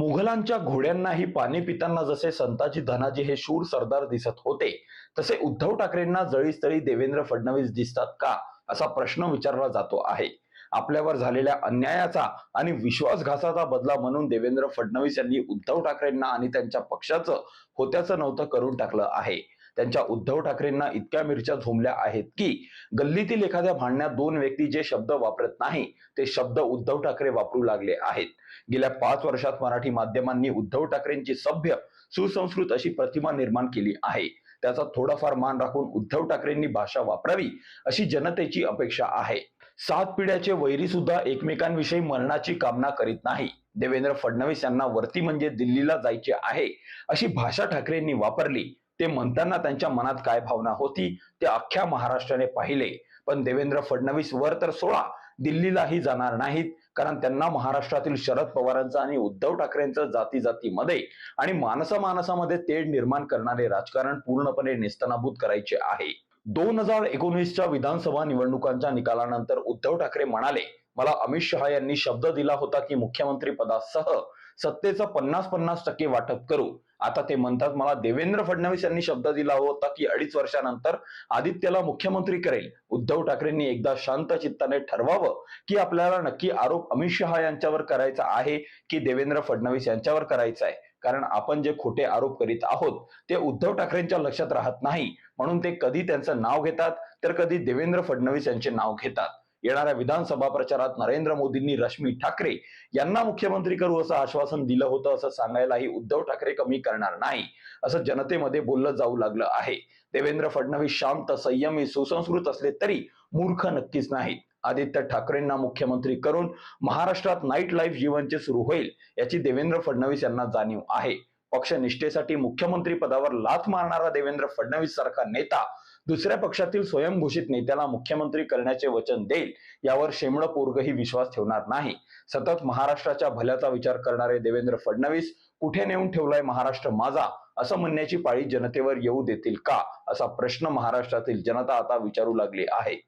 मुघलांच्या घोड्यांनाही पाणी पिताना जसे संताजी धनाजी हे शूर सरदार दिसत होते तसे उद्धव ठाकरेंना जळीस्थळी देवेंद्र फडणवीस दिसतात का असा प्रश्न विचारला जातो आहे. आपल्यावर झालेल्या अन्यायाचा आणि विश्वासघाताचा बदला म्हणून देवेंद्र फडणवीस यांनी उद्धव ठाकरेंना आणि त्यांच्या पक्षाचं होत्याचं नव्हतं करून टाकलं आहे. त्यांच्या उद्धव ठाकरेंना इतक्या मिरच्या झोंबल्या आहेत की गल्लीतील एखाद्या भांडण्यात दोन व्यक्ती जे शब्द वापरत नाही ते शब्द उद्धव ठाकरे वापरू लागले आहेत. गेल्या पाच वर्षात मराठी माध्यमांनी उद्धव ठाकरेंची सभ्य सुसंस्कृत अशी प्रतिमा निर्माण केली आहे. त्याचा थोडाफार मान राखून उद्धव ठाकरेंनी भाषा वापरावी अशी जनतेची अपेक्षा आहे. सात पिढ्याचे वैरी सुद्धा एकमेकांविषयी मरणाची कामना करीत नाही. देवेंद्र फडणवीस यांना वरती म्हणजे दिल्लीला जायचे आहे अशी भाषा ठाकरेंनी वापरली. ते म्हणताना त्यांच्या मनात काय भावना होती ते अख्ख्या महाराष्ट्राने पाहिले. पण देवेंद्र फडणवीस वर तर सोळा दिल्लीलाही जाणार नाहीत कारण त्यांना महाराष्ट्रातील शरद पवारांचं आणि उद्धव ठाकरेंचं जाती जातीमध्ये आणि मानसा मानसामध्ये तेढ निर्माण करणारे राजकारण पूर्णपणे नेस्तनाभूत करायचे आहे. दोन हजार एकोणीसच्या विधानसभा निवडणुकांच्या निकालानंतर उद्धव ठाकरे म्हणाले मला अमित शहा यांनी शब्द दिला होता की मुख्यमंत्री पदासह सत्तेचं पन्नास पन्नास टक्के वाटप करू. आता ते म्हणतात मला देवेंद्र फडणवीस यांनी शब्द दिला होता की अडीच वर्षानंतर आदित्यला मुख्यमंत्री करेल. उद्धव ठाकरेंनी एकदा शांत चित्ताने ठरवावं की आपल्याला नक्की आरोप अमित शहा यांच्यावर करायचा आहे की देवेंद्र फडणवीस यांच्यावर करायचा आहे. कारण आपण जे खोटे आरोप करीत आहोत ते उद्धव ठाकरेंच्या लक्षात राहत नाही. म्हणून ते कधी त्यांचं नाव घेतात तर कधी देवेंद्र फडणवीस यांचे नाव घेतात. येणाऱ्या विधानसभा प्रचारात नरेंद्र मोदींनी रश्मी ठाकरे यांना मुख्यमंत्री करू असं आश्वासन दिलं होतं असं सांगायलाही उद्धव ठाकरे कमी करणार नाही असं जनतेमध्ये बोललं जाऊ लागलं आहे. देवेंद्र फडणवीस शांत संयमी सुसंस्कृत असले तरी मूर्ख नक्कीच नाहीत. आदित्य ठाकरेंना मुख्यमंत्री करून महाराष्ट्रात नाईट लाईफ जीवनचे सुरू होईल याची देवेंद्र फडणवीस यांना जाणीव आहे. पक्ष निष्ठेसाठी मुख्यमंत्री पदावर लाथ मारणारा देवेंद्र फडणवीस सारखा नेता दुसऱ्या पक्षातील स्वयंघोषित नेत्याला मुख्यमंत्री करण्याचे वचन देईल यावर शेमड पोरगही विश्वास ठेवणार नाही. सतत महाराष्ट्राच्या भल्याचा विचार करणारे देवेंद्र फडणवीस कुठे नेऊन ठेवलाय महाराष्ट्र माझा? असं म्हणण्याची पाळी जनतेवर येऊ देतील का? असा प्रश्न महाराष्ट्रातील जनता आता विचारू लागली आहे.